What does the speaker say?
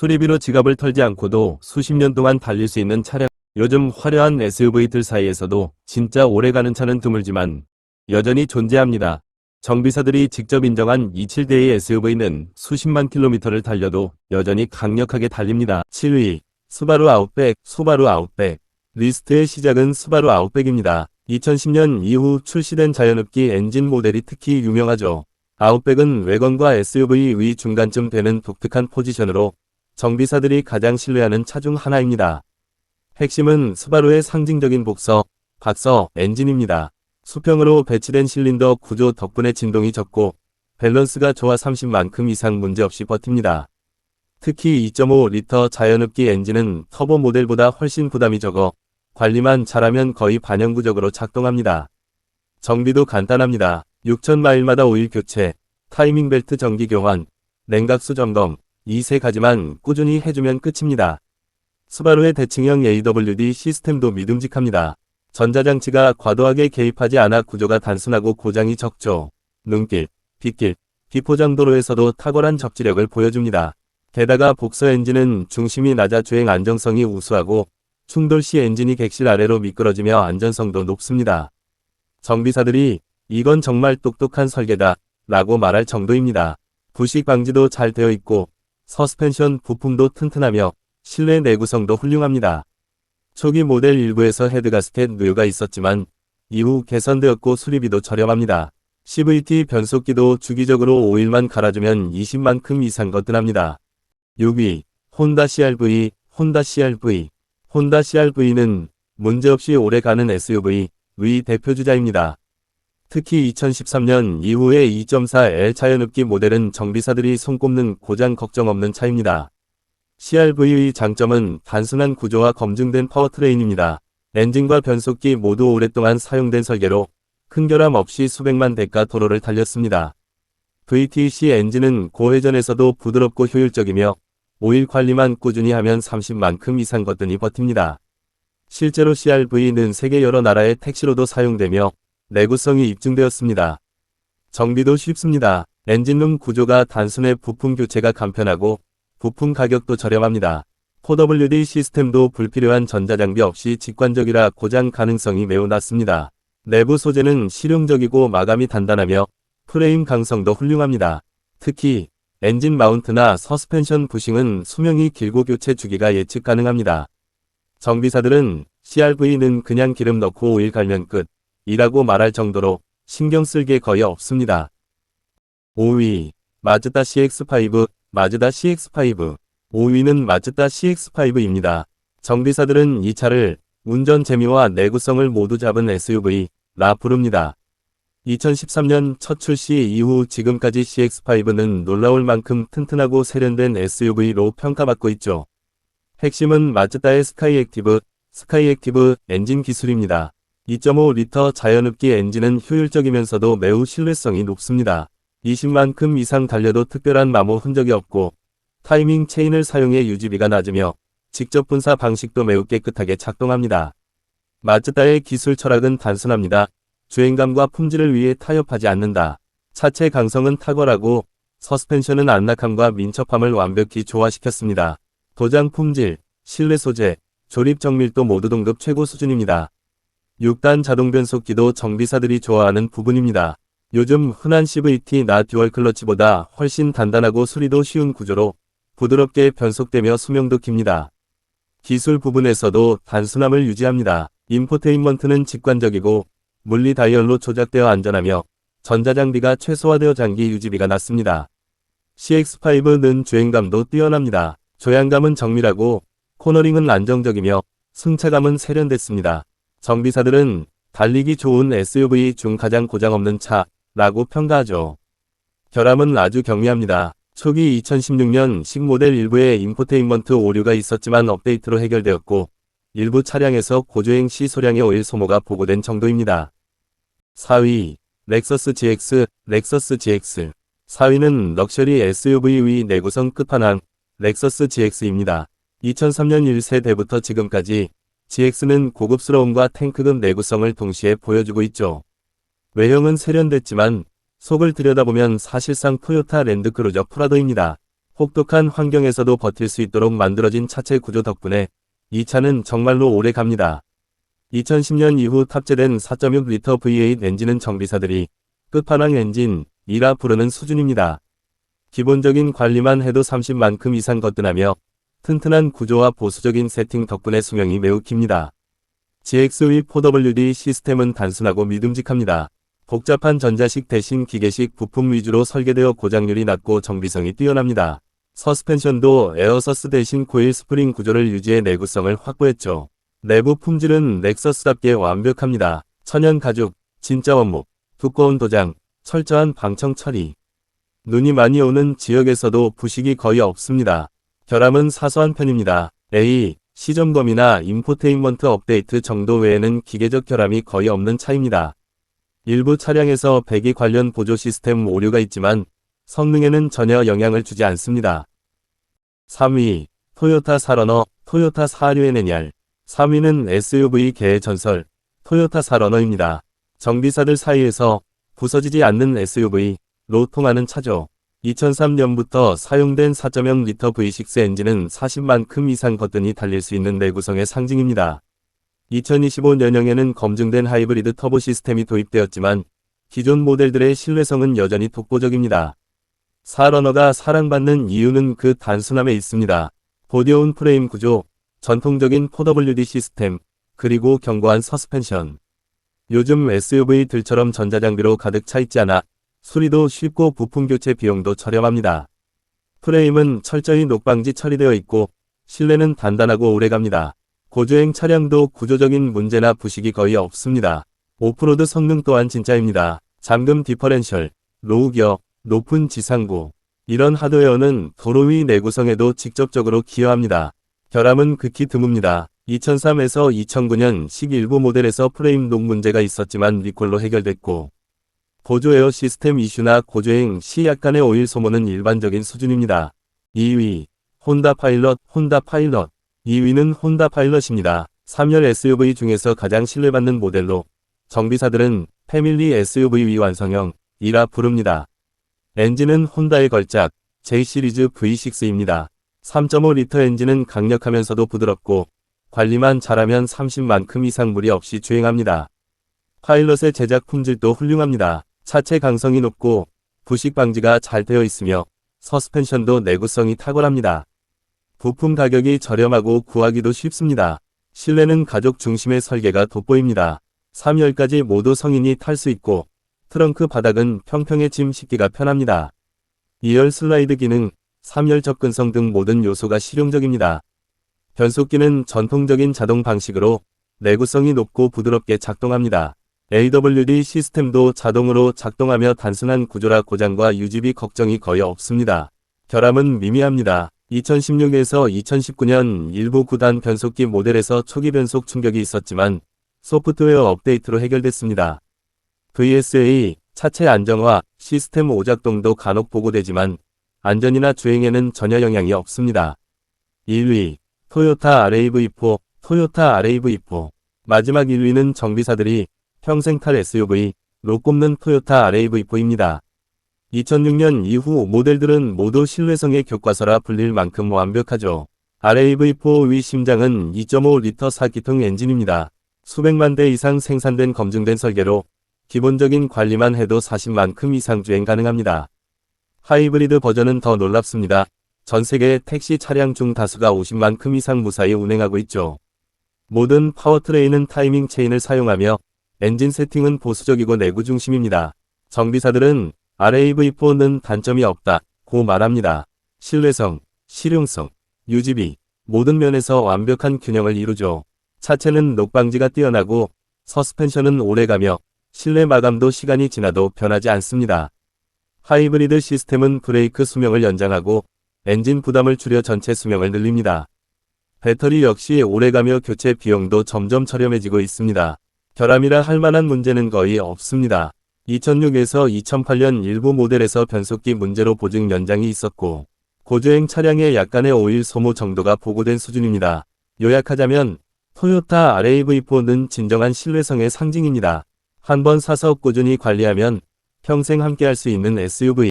수리비로 지갑을 털지 않고도 수십 년 동안 달릴 수 있는 차량. 요즘 화려한 SUV들 사이에서도 진짜 오래가는 차는 드물지만 여전히 존재합니다. 정비사들이 직접 인정한 27대의 SUV는 수십만 킬로미터를 달려도 여전히 강력하게 달립니다. 7위 스바루 아웃백, 수바루 아웃백. 리스트의 시작은 스바루 아웃백입니다. 2010년 이후 출시된 자연흡기 엔진 모델이 특히 유명하죠. 아웃백은 외관과 SUV의 중간쯤 되는 독특한 포지션으로 정비사들이 가장 신뢰하는 차 중 하나입니다. 핵심은 스바루의 상징적인 복서, 박서, 엔진입니다. 수평으로 배치된 실린더 구조 덕분에 진동이 적고 밸런스가 좋아 30만큼 이상 문제없이 버팁니다. 특히 2.5리터 자연흡기 엔진은 터보 모델보다 훨씬 부담이 적어 관리만 잘하면 거의 반영구적으로 작동합니다. 정비도 간단합니다. 6,000마일마다 오일 교체, 타이밍 벨트 정기 교환, 냉각수 점검, 이 세 가지만 꾸준히 해주면 끝입니다. 스바루의 대칭형 AWD 시스템도 믿음직합니다. 전자장치가 과도하게 개입하지 않아 구조가 단순하고 고장이 적죠. 눈길, 빗길, 비포장도로에서도 탁월한 적지력을 보여줍니다. 게다가 복서 엔진은 중심이 낮아 주행 안정성이 우수하고 충돌 시 엔진이 객실 아래로 미끄러지며 안전성도 높습니다. 정비사들이 이건 정말 똑똑한 설계다 라고 말할 정도입니다. 부식 방지도 잘 되어 있고 서스펜션 부품도 튼튼하며 실내 내구성도 훌륭합니다. 초기 모델 일부에서 헤드가스켓 누유가 있었지만 이후 개선되었고 수리비도 저렴합니다. CVT 변속기도 주기적으로 오일만 갈아주면 20만큼 이상 거뜬합니다. 6위 혼다 CRV 혼다 CRV 혼다 CRV는 문제없이 오래가는 SUV 의 대표주자입니다. 특히 2013년 이후의 2.4L 자연흡기 모델은 정비사들이 손꼽는 고장 걱정 없는 차입니다. CRV의 장점은 단순한 구조와 검증된 파워트레인입니다. 엔진과 변속기 모두 오랫동안 사용된 설계로 큰 결함 없이 수백만 대가 도로를 달렸습니다. VTC 엔진은 고회전에서도 부드럽고 효율적이며 오일 관리만 꾸준히 하면 30만큼 이상 거뜬히 버팁니다. 실제로 CRV는 세계 여러 나라의 택시로도 사용되며 내구성이 입증되었습니다. 정비도 쉽습니다. 엔진룸 구조가 단순해 부품 교체가 간편하고 부품 가격도 저렴합니다. 4WD 시스템도 불필요한 전자장비 없이 직관적이라 고장 가능성이 매우 낮습니다. 내부 소재는 실용적이고 마감이 단단하며 프레임 강성도 훌륭합니다. 특히 엔진 마운트나 서스펜션 부싱은 수명이 길고 교체 주기가 예측 가능합니다. 정비사들은 CRV는 그냥 기름 넣고 오일 갈면 끝 이라고 말할 정도로 신경 쓸 게 거의 없습니다. 5위 마즈다 CX5 마즈다 CX5 5위는 마즈다 CX5입니다. 정비사들은 이 차를 운전 재미와 내구성을 모두 잡은 SUV라 부릅니다. 2013년 첫 출시 이후 지금까지 CX5는 놀라울 만큼 튼튼하고 세련된 SUV로 평가받고 있죠. 핵심은 마즈다의 스카이 액티브, 스카이 액티브 엔진 기술입니다. 2.5리터 자연흡기 엔진은 효율적이면서도 매우 신뢰성이 높습니다. 20만큼 이상 달려도 특별한 마모 흔적이 없고 타이밍 체인을 사용해 유지비가 낮으며 직접 분사 방식도 매우 깨끗하게 작동합니다. 마즈다의 기술 철학은 단순합니다. 주행감과 품질을 위해 타협하지 않는다. 차체 강성은 탁월하고 서스펜션은 안락함과 민첩함을 완벽히 조화시켰습니다. 도장 품질, 실내 소재, 조립 정밀도 모두 동급 최고 수준입니다. 6단 자동 변속기도 정비사들이 좋아하는 부분입니다. 요즘 흔한 CVT 나 듀얼 클러치보다 훨씬 단단하고 수리도 쉬운 구조로 부드럽게 변속되며 수명도 깁니다. 기술 부분에서도 단순함을 유지합니다. 인포테인먼트는 직관적이고 물리 다이얼로 조작되어 안전하며 전자장비가 최소화되어 장기 유지비가 낮습니다. CX5는 주행감도 뛰어납니다. 조향감은 정밀하고 코너링은 안정적이며 승차감은 세련됐습니다. 정비사들은 달리기 좋은 SUV 중 가장 고장 없는 차라고 평가하죠. 결함은 아주 경미합니다. 초기 2016년 식 모델 일부에 인포테인먼트 오류가 있었지만 업데이트로 해결되었고 일부 차량에서 고주행 시 소량의 오일 소모가 보고된 정도입니다. 4위 렉서스 GX 렉서스 GX 4위는 럭셔리 SUV의 내구성 끝판왕 렉서스 GX입니다. 2003년 1세대부터 지금까지 GX는 고급스러움과 탱크급 내구성을 동시에 보여주고 있죠. 외형은 세련됐지만 속을 들여다보면 사실상 토요타 랜드크루저 프라도입니다. 혹독한 환경에서도 버틸 수 있도록 만들어진 차체 구조 덕분에 이 차는 정말로 오래 갑니다. 2010년 이후 탑재된 4.6리터 V8 엔진은 정비사들이 끝판왕 엔진 이라 부르는 수준입니다. 기본적인 관리만 해도 30만큼 이상 거뜬하며 튼튼한 구조와 보수적인 세팅 덕분에 수명이 매우 깁니다. GX-V 4WD 시스템은 단순하고 믿음직합니다. 복잡한 전자식 대신 기계식 부품 위주로 설계되어 고장률이 낮고 정비성이 뛰어납니다. 서스펜션도 에어서스 대신 코일 스프링 구조를 유지해 내구성을 확보했죠. 내부 품질은 넥서스답게 완벽합니다. 천연 가죽, 진짜 원목, 두꺼운 도장, 철저한 방청 처리. 눈이 많이 오는 지역에서도 부식이 거의 없습니다. 결함은 사소한 편입니다. A, 시점검이나 인포테인먼트 업데이트 정도 외에는 기계적 결함이 거의 없는 차입니다. 일부 차량에서 배기 관련 보조 시스템 오류가 있지만 성능에는 전혀 영향을 주지 않습니다. 3위, 토요타 사러너, 토요타 사류에네니알. 3위는 SUV계의 전설, 토요타 사러너입니다. 정비사들 사이에서 부서지지 않는 SUV로 통하는 차죠. 2003년부터 사용된 4.0 리터 V6 엔진은 40만큼 이상 거뜬히 달릴 수 있는 내구성의 상징입니다. 2025년형에는 검증된 하이브리드 터보 시스템이 도입되었지만 기존 모델들의 신뢰성은 여전히 독보적입니다. 사러너가 사랑받는 이유는 그 단순함에 있습니다. 보디온 프레임 구조, 전통적인 4WD 시스템, 그리고 견고한 서스펜션. 요즘 SUV들처럼 전자장비로 가득 차 있지 않아 수리도 쉽고 부품 교체 비용도 저렴합니다. 프레임은 철저히 녹방지 처리되어 있고 실내는 단단하고 오래갑니다. 고주행 차량도 구조적인 문제나 부식이 거의 없습니다. 오프로드 성능 또한 진짜입니다. 잠금 디퍼렌셜, 로우 기어, 높은 지상부. 이런 하드웨어는 도로 위 내구성에도 직접적으로 기여합니다. 결함은 극히 드뭅니다. 2003에서 2009년식 일부 모델에서 프레임 녹 문제가 있었지만 리콜로 해결됐고 보조에어 시스템 이슈나 고주행 시 약간의 오일 소모는 일반적인 수준입니다. 2위 혼다 파일럿 혼다 파일럿 2위는 혼다 파일럿입니다. 3열 SUV 중에서 가장 신뢰받는 모델로 정비사들은 패밀리 SUV 완성형 이라 부릅니다. 엔진은 혼다의 걸작 J 시리즈 V6입니다. 3.5리터 엔진은 강력하면서도 부드럽고 관리만 잘하면 30만큼 이상 무리 없이 주행합니다. 파일럿의 제작 품질도 훌륭합니다. 차체 강성이 높고 부식 방지가 잘 되어 있으며 서스펜션도 내구성이 탁월합니다. 부품 가격이 저렴하고 구하기도 쉽습니다. 실내는 가족 중심의 설계가 돋보입니다. 3열까지 모두 성인이 탈 수 있고 트렁크 바닥은 평평해 짐 싣기가 편합니다. 2열 슬라이드 기능, 3열 접근성 등 모든 요소가 실용적입니다. 변속기는 전통적인 자동 방식으로 내구성이 높고 부드럽게 작동합니다. AWD 시스템도 자동으로 작동하며 단순한 구조라 고장과 유지비 걱정이 거의 없습니다. 결함은 미미합니다. 2016에서 2019년 일부 구단 변속기 모델에서 초기 변속 충격이 있었지만 소프트웨어 업데이트로 해결됐습니다. VSA, 차체 안정화, 시스템 오작동도 간혹 보고되지만 안전이나 주행에는 전혀 영향이 없습니다. 1위, 토요타 RAV4, 토요타 RAV4. 마지막 1위는 정비사들이 평생 탈 SUV로 꼽는 토요타 RAV4입니다. 2006년 이후 모델들은 모두 신뢰성의 교과서라 불릴 만큼 완벽하죠. RAV4 위 심장은 2.5리터 4기통 엔진입니다. 수백만 대 이상 생산된 검증된 설계로 기본적인 관리만 해도 40만큼 이상 주행 가능합니다. 하이브리드 버전은 더 놀랍습니다. 전 세계 택시 차량 중 다수가 50만큼 이상 무사히 운행하고 있죠. 모든 파워트레인은 타이밍 체인을 사용하며 엔진 세팅은 보수적이고 내구 중심입니다. 정비사들은 RAV4는 단점이 없다 고 말합니다. 신뢰성, 실용성, 유지비 모든 면에서 완벽한 균형을 이루죠. 차체는 녹방지가 뛰어나고 서스펜션은 오래가며 실내 마감도 시간이 지나도 변하지 않습니다. 하이브리드 시스템은 브레이크 수명을 연장하고 엔진 부담을 줄여 전체 수명을 늘립니다. 배터리 역시 오래가며 교체 비용도 점점 저렴해지고 있습니다. 결함이라 할 만한 문제는 거의 없습니다. 2006에서 2008년 일부 모델에서 변속기 문제로 보증 연장이 있었고 고주행 차량의 약간의 오일 소모 정도가 보고된 수준입니다. 요약하자면 토요타 RAV4는 진정한 신뢰성의 상징입니다. 한번 사서 꾸준히 관리하면 평생 함께할 수 있는 SUV